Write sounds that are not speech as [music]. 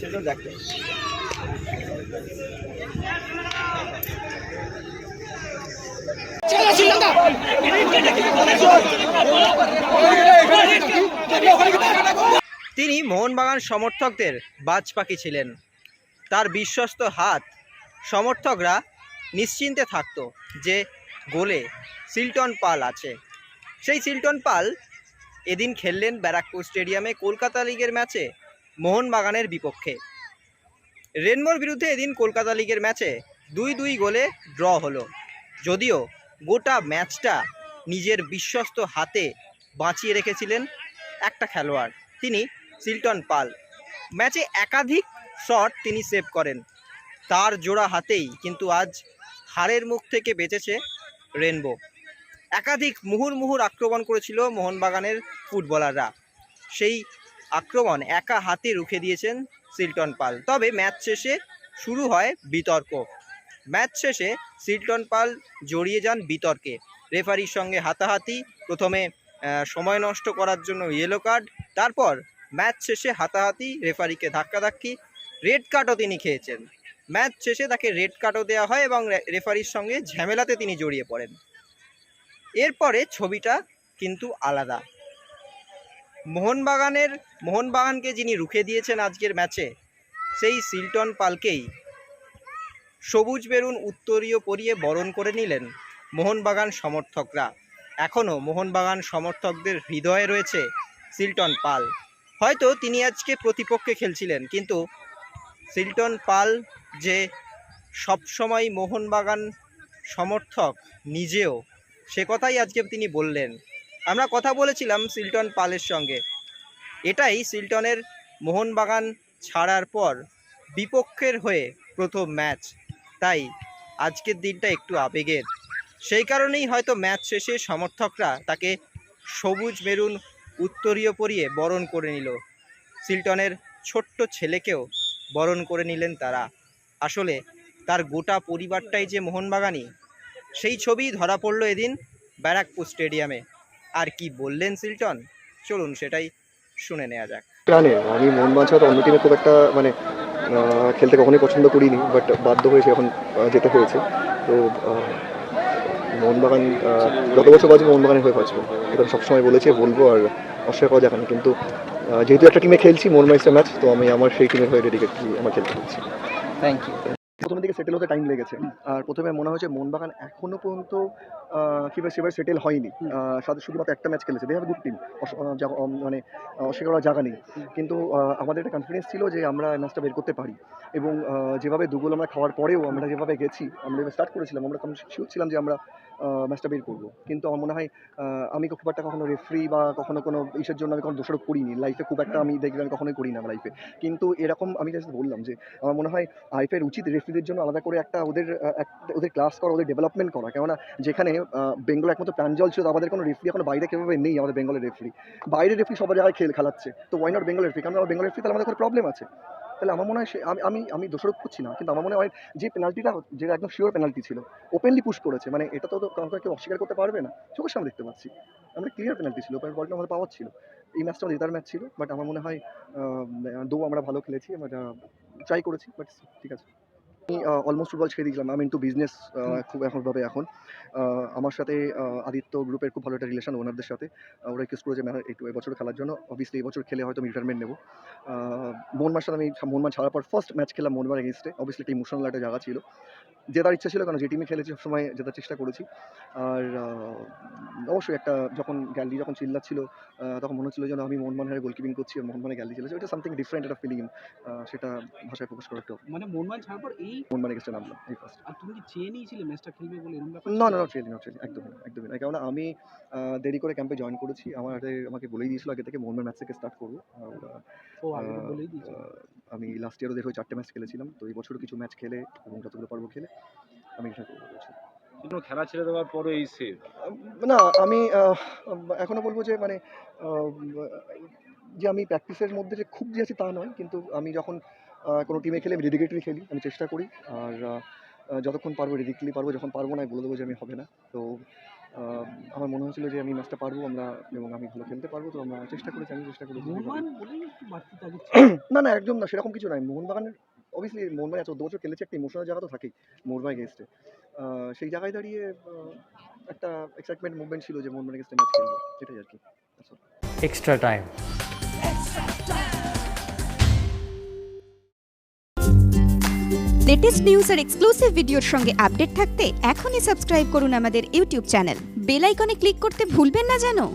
সেটা দেখতে তিনি মোহনবাগান সমর্থকদের বাজ পাখি ছিলেন। তার বিশ্বস্ত হাত সমর্থকরা নিশ্চিন্তে থাকত যে গোলে সিলটন পাল আছে। সেই সিলটন পাল এদিন খেললেন ব্যারাকপুর স্টেডিয়ামে। কলকাতা লিগের ম্যাচে মোহনবাগানের বিপক্ষে। রেনবোর বিরুদ্ধে এদিন কলকাতা লিগের ম্যাচে দুই দুই গোলে ড্র হলো। যদিও গোটা ম্যাচটা নিজের বিশ্বস্ত হাতে বাঁচিয়ে রেখেছিলেন একটা খেলোয়াড়, তিনি সিলটন পাল। ম্যাচে একাধিক শট তিনি সেভ করেন। তার জোড়া হাতেই কিন্তু আজ হারের মুখ থেকে বেঁচেছে রেনবো। একাধিক মুহুর মুহুর আক্রমণ করেছিল মোহনবাগানের ফুটবলাররা। সেই আক্রমণ একা হাতে রুখে দিয়েছেন সিলটন পাল। তবে ম্যাচ শেষে শুরু হয় বিতর্ক। ম্যাচ শেষে সিলটন পাল জড়িয়ে যান বিতর্কে। রেফারির সঙ্গে হাতাহাতি, প্রথমে সময় নষ্ট করার জন্য ইয়েলো কার্ড তারপর ম্যাচ শেষে হাতাহাতি, রেফারিকে ধাক্কাধাক্কি রেড কার্ডও তিনি খেয়েছেন। ম্যাচ শেষে তাকে রেড কার্ডও দেওয়া হয় এবং রেফারির সঙ্গে ঝামেলাতে তিনি জড়িয়ে পড়েন। এরপরে ছবিটা কিন্তু আলাদা। মোহনবাগানের, মোহনবাগানকে যিনি রুখে দিয়েছেন আজকের ম্যাচে, সেই সিলটন পালকেই সবুজ বেরুন উত্তরীয় পরিয়ে বরণ করে নিলেন মোহনবাগান সমর্থকরা। এখনও মোহনবাগান সমর্থকদের হৃদয়ে রয়েছে সিলটন পাল। হয়তো তিনি আজকে প্রতিপক্ষে খেলছিলেন, কিন্তু সিলটন পাল যে সবসময় মোহনবাগান সমর্থক নিজেও, সে কথাই আজকে তিনি বললেন। আমরা কথা বলেছিলাম সিলটন পালের সঙ্গে। এটাই সিলটনের মোহনবাগান ছাড়ার পর বিপক্ষের হয়ে প্রথম ম্যাচ। তাই আজকের দিনটা একটু আবেগের। সেই কারণেই হয়তো ম্যাচ শেষে সমর্থকরা তাকে সবুজ মেরুন উত্তরীয় পরিয়ে বরণ করে নিল। সিলটনের ছোট্ট ছেলেকেও বরণ করে নিলেন তারা। আসলে তার গোটা পরিবারটাই যে মোহনবাগানি সেই ছবি ধরা পড়ল এদিন ব্যারাকপুর স্টেডিয়ামে। আর কি বললেন সিলটন চলুন সেটাই শুনে নেওয়া যাক। প্রাণে আমি মোহনবাগান ছাড়া অন্য টিমে খুব একটা মানে খেলতে কখনোই পছন্দ করিনি বাট বাধ্য হয়েছে এখন যেতে হয়েছে। তো মোহনবাগান যত বছর বাজবে মোহনবাগানের হয়ে বাঁচবো এটা সবসময় বলেছি বলব আর অস্বীকার করা যাবে না। কিন্তু যেহেতু একটা টিমে খেলছি মোহনবাগান ম্যাচ তো আমি আমার সেই টিমের হয়ে ডেডিকেটলি আমার খেলতে হচ্ছি। থ্যাংক ইউ প্রথম দিকে সেটেল হতে টাইম লেগেছে। আর প্রথমে মনে হয়েছে মোহনবাগান এখনও পর্যন্ত কীভাবে সেভাবে সেটেল হয়নি। সাথে শুধুমাত্র একটা ম্যাচ খেলেছে। দে হ্যাভ গুড টিম মানে অস্বীকার করার জায়গা নেই। কিন্তু আমাদের একটা কনফিডেন্স ছিল যে আমরা ম্যাচটা বের করতে পারি। এবং যেভাবে দুগোল আমরা খাওয়ার পরেও আমরা যেভাবে গেছি আমরা যেভাবে স্টার্ট করেছিলাম আমরা শিওর ছিলাম যে আমরা ম্যাচটা বের করব। কিন্তু আমার মনে হয় আমি খুব একটা কখনো রেফারি বা কখনো কোনো ইসের জন্য আমি কোনো দোষারোপ করিনি। লাইফে খুব একটা আমি দেখবে আমি কখনোই করি না আমার লাইফে কিন্তু এরকম আমি জাস্ট বললাম যে আমার মনে হয় আইফের উচিত রেফারিদের জন্য আলাদা করে একটা ওদের ওদের ক্লাস করা ওদের ডেভেলপমেন্ট করা। কেননা যেখানে বেঙ্গল একমাত্র প্রাঞ্জল ছিল আমাদের কোনো রেফারি এখন বাইরে কেভাবে নেই, আমাদের বেঙ্গলের রেফারি বাইরে রেফারি সবার জায়গায় খেল, খেলাচ্ছে। তো ওয়াই নট বেঙ্গল রেফারি কারণ আমার বেঙ্গল রেফারি তাহলে আমাদের কোনো প্রবলেম আছে? তাহলে আমার মনে হয় সে, আমি আমি আমি দোষারোপ করছি না, কিন্তু আমার মনে হয় যে পেনাল্টিটা যেটা একদম শিওর পেনাল্টি ছিল ওপেনলি পুশ করেছে। মানে এটা তো তো কাউকে কেউ অস্বীকার করতে পারবে না। চোখের সামনে দেখতে পাচ্ছি। আমরা ক্লিয়ার পেনাল্টি ছিল ওপেন বলটা আমাদের পাওয়ার ছিল। এই ম্যাচটা আমাদের জেতার ম্যাচ ছিল বাট আমার মনে হয় দো আমরা ভালো খেলেছি আমরা ট্রাই করেছি বাট ঠিক আছে। আমি অলমোস্ট ফুটবল ছেড়ে দিয়েছিলাম। আমি ইন্টু বিজনেস খুব এখনভাবে এখন। আমার সাথে আদিত্য গ্রুপের খুব ভালো একটা রিলেশন ওনারদের সাথে। ওরা রিকোয়েস্ট করেছে ম্যান একটু এবছর খেলার জন্য। অবভিয়াসলি এবছর খেলে হয়তো আমি রিটায়ারমেন্ট নেব। মোহনমার সাথে আমি মোহনমান ছাড়ার পর ফার্স্ট ম্যাচ খেলাম মোহনমার এগেনস্টে অবভিয়াসলি একটা ইমোশনাল একটা জায়গা ছিল। জেতার ইচ্ছা ছিল কারণ যে টিমে খেলেছি সবসময় জেতার চেষ্টা করেছি। আর অবশ্যই একটা যখন গ্যালারি যখন চিল্লাচ্ছিল তখন মনে হচ্ছিল যেন আমি মোহনমান হয়ে গোলকিপিং করছি আর মোহনমানে গ্যালারি চিল্লাচ্ছে। এটা সামথিং ডিফারেন্ট একটা ফিলিং সেটা ভাষায় প্রকাশ করা একটু মানে মনমান ছাড়ার পর এই মোহনমান গেছে নামলাম এই ফার্স্ট আর তুমি কি চেয়ে নিয়েছিলে ম্যাচটা খেলবে বলে? এরকম ব্যাপার না ছিল? না নট রিয়েলি একদমই না একদমই না। কারণ আমি দেরি করে ক্যাম্পে জয়েন করেছি। আমার হাতে আমাকে বলেই দিয়েছিল আগে থেকে মোহনবাগান ম্যাচ থেকে স্টার্ট করব আর আমি লাস্ট ইয়ারও দেখো চারটে ম্যাচ খেলেছিলাম। তো এই বছরও কিছু ম্যাচ খেলে এবং যতগুলো পারব খেলে। আমি এটা বলছি। কোনো খেলা ছেড়ে দেওয়ার পরে এই সেভ না আমি এখনও বলব যে মানে যে আমি প্র্যাকটিসের মধ্যে যে খুব যে আছি তা নয় কিন্তু আমি যখন কোনো টিমে খেলে আমি ডেডিকেটলি খেলি আমি চেষ্টা করি আর যতক্ষণ পারব ডেডিকেটলি পারব যখন পারব না বলে দেবো যে আমি হবে না। তো আমার মনে হয়েছিল যে আমি ম্যাচটা পারব আমরা এবং আমি ভালো খেলতে পারব তো আমরা চেষ্টা করেছি আমি চেষ্টা করেছি [clears throat] না না একদম না সেরকম কিছু নাই। মোহনবাগানের অবভিয়াসলি মোহনবাগান এত বছর খেলেছে একটা ইমোশনাল জায়গা তো থাকেই মোহনবাগান গেস্টে সেই জায়গায় দাঁড়িয়ে একটা এক্সাইটমেন্ট মুভমেন্ট ছিল যে মোহনবাগান গেস্টে ম্যাচ খেলব এটাই আর কি। Extra time. লেটেস্ট নিউজ আর এক্সক্লুসিভ ভিডিওর সঙ্গে আপডেট থাকতে এখনই সাবস্ক্রাইব করুন আমাদের ইউটিউব চ্যানেল বেল আইকনে ক্লিক করতে ভুলবেন না জানো